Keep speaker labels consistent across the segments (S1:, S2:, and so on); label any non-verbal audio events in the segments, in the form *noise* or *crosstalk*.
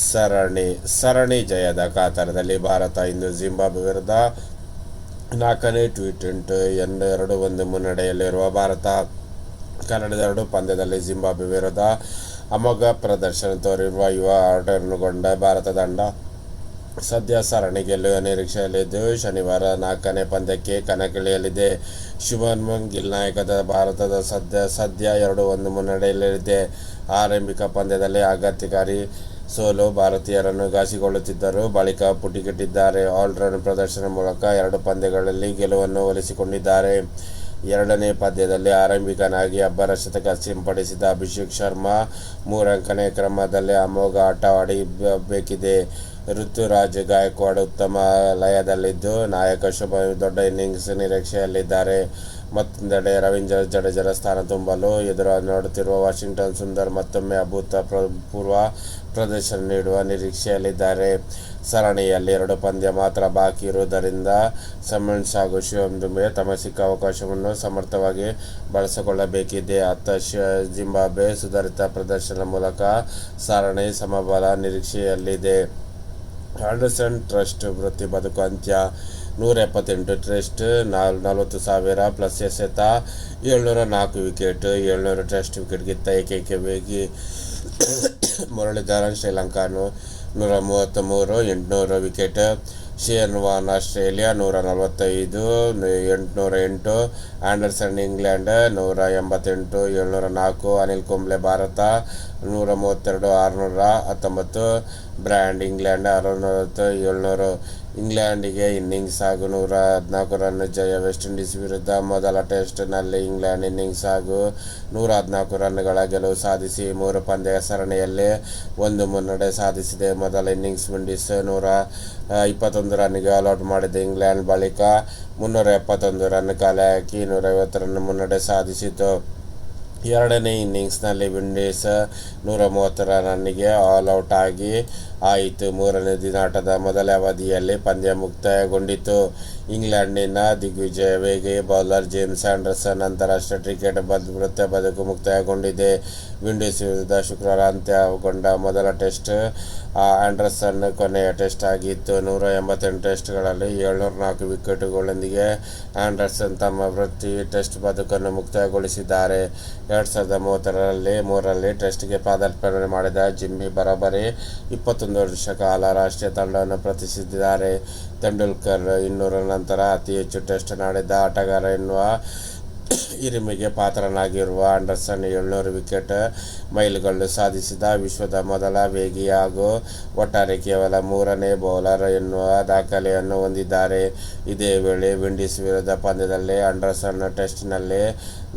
S1: ಸರಣಿ ಸರಣಿ ಜಯದ ಕಾತರದಲ್ಲಿ ಭಾರತ ಇಂದು ಜಿಂಬಾಬ್ವೆ ವಿರುದ್ಧ ನಾಲ್ಕನೇ ಟಿ ಟ್ವೆಂಟಿ ಎಂದು ಎರಡು ಒಂದು ಮುನ್ನಡೆಯಲ್ಲಿರುವ ಭಾರತ, ಕನ್ನಡದ ಎರಡು ಪಂದ್ಯದಲ್ಲಿ ಜಿಂಬಾಬ್ವೆ ವಿರುದ್ಧ ಅಮೋಘ ಪ್ರದರ್ಶನ ತೋರಿರುವ ಯುವ ಆಟರನ್ನುಗೊಂಡ ಭಾರತ ತಂಡ ಸದ್ಯ ಸರಣಿ ಗೆಲ್ಲುವ ನಿರೀಕ್ಷೆಯಲ್ಲಿದ್ದು, ಶನಿವಾರ ನಾಲ್ಕನೇ ಪಂದ್ಯಕ್ಕೆ ಕಣಕ್ಕಿಳಿಯಲಿದೆ. ಶುಭಮನ್ ಗಿಲ್ ನಾಯಕದ ಭಾರತದ ಸದ್ಯ ಸದ್ಯ ಎರಡು ಒಂದು ಮುನ್ನಡೆಯಲ್ಲಿದೆ. ಆರಂಭಿಕ ಪಂದ್ಯದಲ್ಲಿ ಆಘಾತಕಾರಿ ಸೋಲು ಭಾರತೀಯರನ್ನು ಘಾಸಿಗೊಳ್ಳುತ್ತಿದ್ದರು. ಬಳಿಕ ಪುಟಿಗೆಟ್ಟಿದ್ದಾರೆ. ಆಲ್ರೌಂಡ್ ಪ್ರದರ್ಶನ ಮೂಲಕ ಎರಡು ಪಂದ್ಯಗಳಲ್ಲಿ ಗೆಲುವನ್ನು ಒಲಿಸಿಕೊಂಡಿದ್ದಾರೆ. ಎರಡನೇ ಪಂದ್ಯದಲ್ಲಿ ಆರಂಭಿಕನಾಗಿ ಅಬ್ಬರ ಶತಕ ಸಿಂಪಡಿಸಿದ ಅಭಿಷೇಕ್ ಶರ್ಮಾ ಮೂರಂಕನೇ ಕ್ರಮದಲ್ಲಿ ಅಮೋಘ ಆಟವಾಡಿ ಬೇಕಿದೆ ಋತುರಾಜ್ ಗಾಯಕ್ವಾಡ್ ಉತ್ತಮ ಲಯದಲ್ಲಿದ್ದು ನಾಯಕ ಶುಭ, ದೊಡ್ಡ ಇನ್ನಿಂಗ್ಸ್ ನಿರೀಕ್ಷೆಯಲ್ಲಿದ್ದಾರೆ. ಮತ್ತೊಂದೆಡೆ ರವೀಂದ್ರ ಜಡೇಜರ ಸ್ಥಾನ ತುಂಬಲು ಎದುರು ನೋಡುತ್ತಿರುವ ವಾಷಿಂಗ್ಟನ್ ಸುಂದರ್ ಮತ್ತೊಮ್ಮೆ ಅಭೂತಪೂರ್ವ ಪ್ರದರ್ಶನ ನೀಡುವ ನಿರೀಕ್ಷೆಯಲ್ಲಿದ್ದಾರೆ. ಸರಣಿಯಲ್ಲಿ ಎರಡು ಪಂದ್ಯ ಮಾತ್ರ ಬಾಕಿ ಇರುವುದರಿಂದ ಸಮನ್ಸ್ ಹಾಗೂ ಶಿವಂ ದುಂಬೆ ತಮ್ಮ ಸಿಕ್ಕ ಅವಕಾಶವನ್ನು ಸಮರ್ಥವಾಗಿ ಬಳಸಿಕೊಳ್ಳಬೇಕಿದೆ. ಅತ್ತ ಜಿಂಬಾಬ್ವೆ ಸುಧಾರಿತ ಪ್ರದರ್ಶನ ಮೂಲಕ ಸರಣಿ ಸಮಬಲ ನಿರೀಕ್ಷೆಯಲ್ಲಿದೆ. ಆಂಡರ್ಸನ್ ಟ್ರಸ್ಟ್ ವೃತ್ತಿ ಬದುಕು ಅಂತ್ಯ. ನೂರ ಎಪ್ಪತ್ತೆಂಟು ಟೆಸ್ಟ್, ನಾಲ್ ನಲವತ್ತು ಸಾವಿರ ಪ್ಲಸ್ ಎಸೆತ, ಏಳ್ನೂರ ನಾಲ್ಕು ವಿಕೆಟ್ ಏಳ್ನೂರ ಟೆಸ್ಟ್ ವಿಕೆಟ್ ಗಿತ್ತ ಏಕೈಕ ವೇಗಿ *coughs* ಮುರಳೀಧರನ್ ಶ್ರೀಲಂಕಾನು ನೂರ ಮೂವತ್ತ್ಮೂರು, ಎಂಟುನೂರು ವಿಕೆಟ್ ಶೇನ್ ವಾನ್ ಆಸ್ಟ್ರೇಲಿಯಾ ನೂರ ನಲವತ್ತೈದು, ಎಂಟುನೂರ ಎಂಟು ಆ್ಯಂಡರ್ಸನ್ ಇಂಗ್ಲೆಂಡ್ ನೂರ ಎಂಬತ್ತೆಂಟು, ಏಳ್ನೂರ ನಾಲ್ಕು, ಅನಿಲ್ ಕುಂಬ್ಳೆ ಭಾರತ ನೂರ ಮೂವತ್ತೆರಡು, ಆರುನೂರ ಹತ್ತೊಂಬತ್ತು, ಬ್ರ್ಯಾಂಡ್ ಇಂಗ್ಲೆಂಡ್ ಅರುನೂರತ್ತು ಏಳ್ನೂರು ಇಂಗ್ಲೆಂಡಿಗೆ ಇನ್ನಿಂಗ್ಸ್ ಹಾಗೂ ನೂರ ಹದಿನಾಲ್ಕು ರನ್ ಜಯ ವೆಸ್ಟ್ ಇಂಡೀಸ್ ವಿರುದ್ಧ ಮೊದಲ ಟೆಸ್ಟ್ನಲ್ಲಿ ಇಂಗ್ಲೆಂಡ್ ಇನ್ನಿಂಗ್ಸ್ ಹಾಗೂ ನೂರ ಹದಿನಾಲ್ಕು ರನ್ಗಳ ಗೆಲುವು ಸಾಧಿಸಿ ಮೂರು ಪಂದ್ಯ ಸರಣಿಯಲ್ಲಿ ಒಂದು ಮುನ್ನಡೆ ಸಾಧಿಸಿದೆ. ಮೊದಲ ಇನ್ನಿಂಗ್ಸ್ ವಿಂಡೀಸ್ ನೂರ ಇಪ್ಪತ್ತೊಂದು ರನ್ಗೆ ಆಲ್ಔಟ್ ಮಾಡಿದ. ಇಂಗ್ಲೆಂಡ್ ಬಳಿಕ ಮುನ್ನೂರ ಎಪ್ಪತ್ತೊಂದು ರನ್ ಖಾಲಿ ಹಾಕಿ ನೂರೈವತ್ತು ರನ್ ಮುನ್ನಡೆ ಸಾಧಿಸಿತು. ಎರಡನೇ ಇನ್ನಿಂಗ್ಸ್ನಲ್ಲಿ ವಿಂಡೀಸ್ ನೂರ ಮೂವತ್ತರ ರನ್ನಿಗೆ ಆಲ್ ಔಟ್ ಆಗಿ ಆಯಿತು. ಮೂರನೇ ದಿನ ಆಟದ ಮೊದಲ ಅವಧಿಯಲ್ಲಿ ಪಂದ್ಯ ಮುಕ್ತಾಯಗೊಂಡಿತು ಇಂಗ್ಲೆಂಡಿನ ದಿಗ್ವಿಜಯ ವೇಗಿ ಬೌಲರ್ ಜೇಮ್ಸ್ ಆಂಡರ್ಸನ್ ಅಂತಾರಾಷ್ಟ್ರೀಯ ಕ್ರಿಕೆಟ್ ಬದ್, ವೃತ್ತ ಬದುಕು ಮುಕ್ತಾಯಗೊಂಡಿದೆ. ವಿಂಡೀಸ್ ವಿರುದ್ಧ ಶುಕ್ರವಾರ ಅಂತ್ಯಗೊಂಡ ಮೊದಲ ಟೆಸ್ಟ್ ಆಂಡರ್ಸನ್ ಕೊನೆಯ ಟೆಸ್ಟ್ ಆಗಿತ್ತು. ನೂರ ಎಂಬತ್ತೆಂಟು ಟೆಸ್ಟ್ಗಳಲ್ಲಿ ಏಳ್ನೂರ ನಾಲ್ಕು ವಿಕೆಟ್ಗಳೊಂದಿಗೆ ಆಂಡರ್ಸನ್ ತಮ್ಮ ವೃತ್ತಿ ಟೆಸ್ಟ್ ಬದುಕನ್ನು ಮುಕ್ತಾಯಗೊಳಿಸಿದ್ದಾರೆ. ಎರಡು ಸಾವಿರದ ಮೂವತ್ತರಲ್ಲಿ ಮೂರರಲ್ಲಿ ಟೆಸ್ಟ್ಗೆ ಪಾದಾರ್ಪಣೆ ಮಾಡಿದ ಜಿಮ್ಮಿ ಬರೋಬ್ಬರಿ ಇಪ್ಪತ್ತೊಂದು ವರ್ಷ ಕಾಲ ರಾಷ್ಟ್ರೀಯ ತಂಡವನ್ನು ಪ್ರತಿನಿಧಿಸಿದ್ದಾರೆ. ತೆಂಡೂಲ್ಕರ್ ಇನ್ನೂರ ನಂತರ ಅತಿ ಹೆಚ್ಚು ಟೆಸ್ಟ್ ಆಡಿದ್ದ ಆಟಗಾರ ಎನ್ನುವ ಹಿರಿಮೆಗೆ ಪಾತ್ರನಾಗಿರುವ ಆಂಡರ್ಸನ್ ಏಳ್ನೂರು ವಿಕೆಟ್ ಮೈಲುಗಲ್ಲು ಸಾಧಿಸಿದ ವಿಶ್ವದ ಮೊದಲ ವೇಗಿ ಹಾಗೂ ಒಟ್ಟಾರೆ ಕೇವಲ ಮೂರನೇ ಬೌಲರ್ ಎನ್ನುವ ದಾಖಲೆಯನ್ನು ಹೊಂದಿದ್ದಾರೆ. ಇದೇ ವೇಳೆ ವಿಂಡೀಸ್ ವಿರುದ್ಧ ಪಂದ್ಯದಲ್ಲಿ ಆಂಡರ್ಸನ್ ಟೆಸ್ಟ್ನಲ್ಲಿ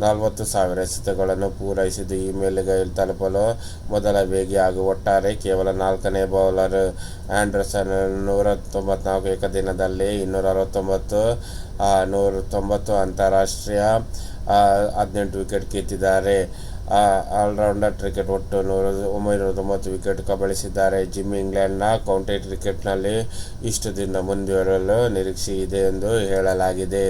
S1: ನಲವತ್ತು ಸಾವಿರ ಎಸೆತಗಳನ್ನು ಪೂರೈಸಿದ್ದು ಈ ತಲುಪಲು ಮೊದಲ ವೇಗಿ ಹಾಗೂ ಒಟ್ಟಾರೆ ಕೇವಲ ನಾಲ್ಕನೇ ಬೌಲರ್ ಆಂಡರ್ಸನ್ ನೂರ ತೊಂಬತ್ನಾಲ್ಕು ಏಕದಿನದಲ್ಲಿ ಇನ್ನೂರ ಅರವತ್ತೊಂಬತ್ತು ನೂರ ತೊಂಬತ್ತು ಅಂತಾರಾಷ್ಟ್ರೀಯ ಹದಿನೆಂಟು ವಿಕೆಟ್ ಕಿತ್ತಿದ್ದಾರೆ ಆಲ್ರೌಂಡರ್ ಕ್ರಿಕೆಟ್ ಒಟ್ಟು ನೂರ ಒಂಬೈನೂರ ತೊಂಬತ್ತು ವಿಕೆಟ್ ಕಬಳಿಸಿದ್ದಾರೆ. ಜಿಮ್ಮಿ ಇಂಗ್ಲೆಂಡ್ನ ಕೌಂಟಿ ಕ್ರಿಕೆಟ್ನಲ್ಲಿ ಇಷ್ಟು ದಿನ ಮುಂದುವರಲು ನಿರೀಕ್ಷೆ ಇದೆ ಎಂದು ಹೇಳಲಾಗಿದೆ.